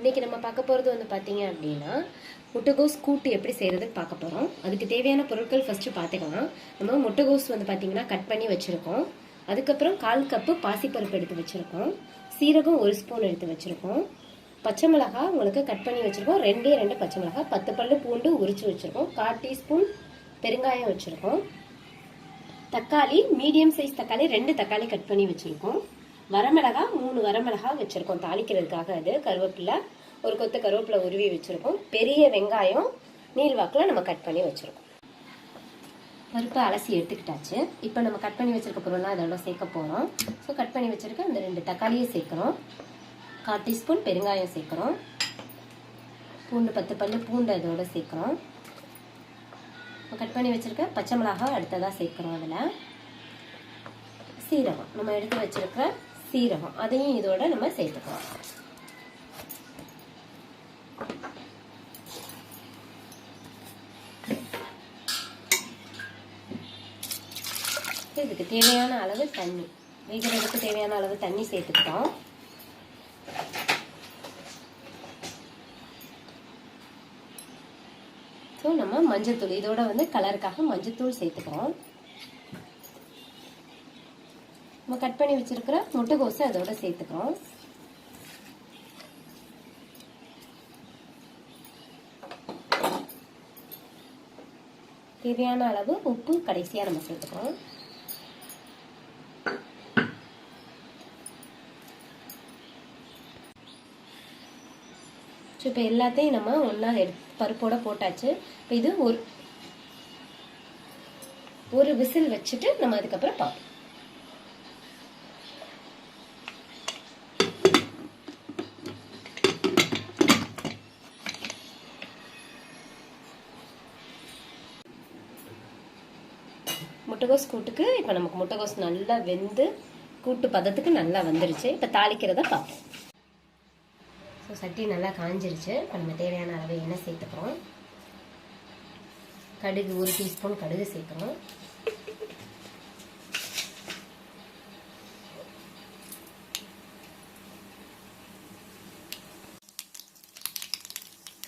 இன்றைக்கி நம்ம பார்க்க போகிறது வந்து பார்த்தீங்க அப்படின்னா முட்டைகோஸ் கூட்டு எப்படி செய்கிறதுன்னு பார்க்க போகிறோம் அதுக்கு தேவையான பொருட்கள் ஃபஸ்ட்டு பார்த்துக்கலாம். நம்ம முட்டைகோஸ் வந்து பார்த்தீங்கன்னா கட் பண்ணி வச்சுருக்கோம். அதுக்கப்புறம் கால் கப்பு பாசிப்பருப்பு எடுத்து வச்சுருக்கோம். சீரகம் ஒரு ஸ்பூன் எடுத்து வச்சுருக்கோம். பச்சை மிளகா உங்களுக்கு கட் பண்ணி வச்சுருக்கோம். ரெண்டே ரெண்டு பச்சை மிளகா பத்து பல்லு பூண்டு உரிச்சு வச்சுருக்கோம். கால் டீஸ்பூன் பெருங்காயம் வச்சுருக்கோம். தக்காளி மீடியம் சைஸ் தக்காளி ரெண்டு தக்காளி கட் பண்ணி வச்சுருக்கோம். வரமிளகா மூணு வரமிளகா வச்சுருக்கோம். தாளிக்கிறதுக்காக அது. கருவேப்பிலை ஒரு கொத்து கருவேப்பிலை உருவி வச்சுருக்கோம். பெரிய வெங்காயம் நீள்வாக்கில் நம்ம கட் பண்ணி வச்சுருக்கோம். பருப்பை அலசி எடுத்துக்கிட்டாச்சு. இப்போ நம்ம கட் பண்ணி வச்சிருக்க பொருள்லாம் அதோட சேர்க்க போகிறோம் ஸோ கட் பண்ணி வச்சிருக்க அந்த ரெண்டு தக்காளியை சேர்க்குறோம். கால் டீஸ்பூன் பெருங்காயம் சேர்க்குறோம். பூண்டு பத்து பல்லு பூண்டு அதோட சேர்க்குறோம். கட் பண்ணி வச்சிருக்க பச்சை மிளகாய் அடுத்ததாக சேர்க்குறோம் அதில். சீரகம். நம்ம எடுத்து வச்சிருக்க சீரகம். அதையும் இதோட நம்ம சேர்த்துக்கலாம். இதுக்கு தேவையான அளவு தண்ணி. வேகிறதுக்கு தேவையான அளவு தண்ணி சேர்த்துக்கிட்டோம். ஸோ நம்ம மஞ்சத்தூள். இதோட வந்து கலருக்காக மஞ்சத்தூள் சேர்த்துக்கிறோம். நம்ம கட் பண்ணி வச்சிருக்கிற முட்டைகோஸை அதோட சேர்த்துக்கிறோம் தேவையான அளவு உப்பு கடைசியாக நம்ம சேர்த்துக்கிறோம் ஸோ இப்போ எல்லாத்தையும் நம்ம ஒன்றா எடுத்து பருப்போட போட்டாச்சு. இப்போ இது ஒரு ஒரு விசில் வச்சுட்டு நம்ம அதுக்கப்புறம் பார்ப்போம் முட்டைகோஸ் கூட்டுக்கு இப்போ நமக்கு முட்டைகோஸ் நல்லா வெந்து கூட்டு பதத்துக்கு நல்லா வந்துருச்சு. இப்போ தாளிக்கிறத பார்ப்போம். ஸோ சட்டி நல்லா காஞ்சிருச்சு. இப்போ நம்ம தேவையான அளவு எண்ணெய் சேர்த்துக்கிறோம். கடுகு ஒரு டீஸ்பூன் கடுகு சேர்க்குறோம்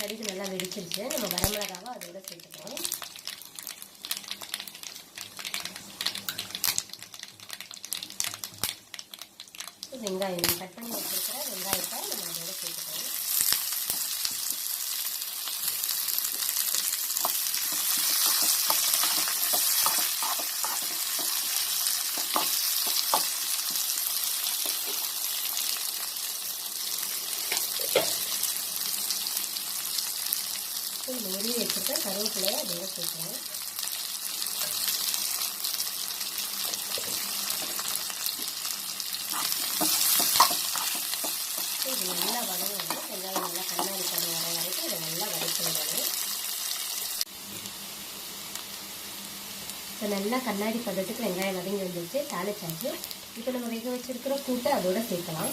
கடுகு நல்லா வெடிச்சிருச்சு. நம்ம வரமிளகாவை அதோட சேர்த்துக்கிறோம். வெங்காயம் கட் பண்ணி வச்சுருக்கிற வெங்காயத்தை நம்ம அதோட சேர்த்துக்கிறோம் நெறி வச்சுருக்க கருவேப்பிலையை அதோட சேர்க்குறோம் இது நல்லா வதங்கணும் வெங்காயம் நல்லா கண்ணாடி பண்ணி வர வரைக்கும் இதை நல்லா வதக்கி இப்போ நல்லா கண்ணாடி பதத்துக்கு வெங்காயம் வதங்கி வந்துருச்சு தாளிச்சாச்சு. இப்போ நம்ம வேக வச்சுருக்கிற கூட்டை அதோட சேர்க்கலாம்.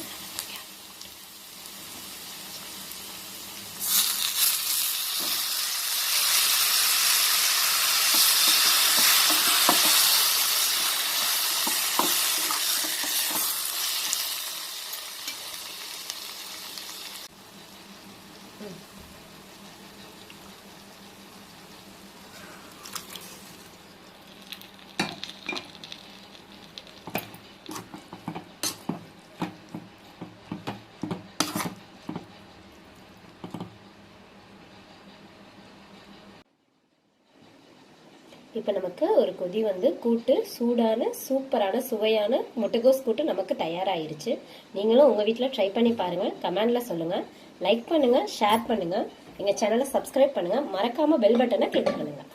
இப்போ நமக்கு ஒரு கொதி வந்து கூட்டு சூடான சூப்பரான சுவையான முட்டைகோஸ் கூட்டு நமக்கு தயாராகிருச்சு நீங்களும் உங்கள் வீட்டில் ட்ரை பண்ணி பாருங்கள் கமெண்டில் சொல்லுங்கள் லைக் பண்ணுங்கள் ஷேர் பண்ணுங்கள் எங்கள் சேனலை சப்ஸ்கிரைப் பண்ணுங்கள் மறக்காமல் பெல் பட்டனை கிளிக் பண்ணுங்கள்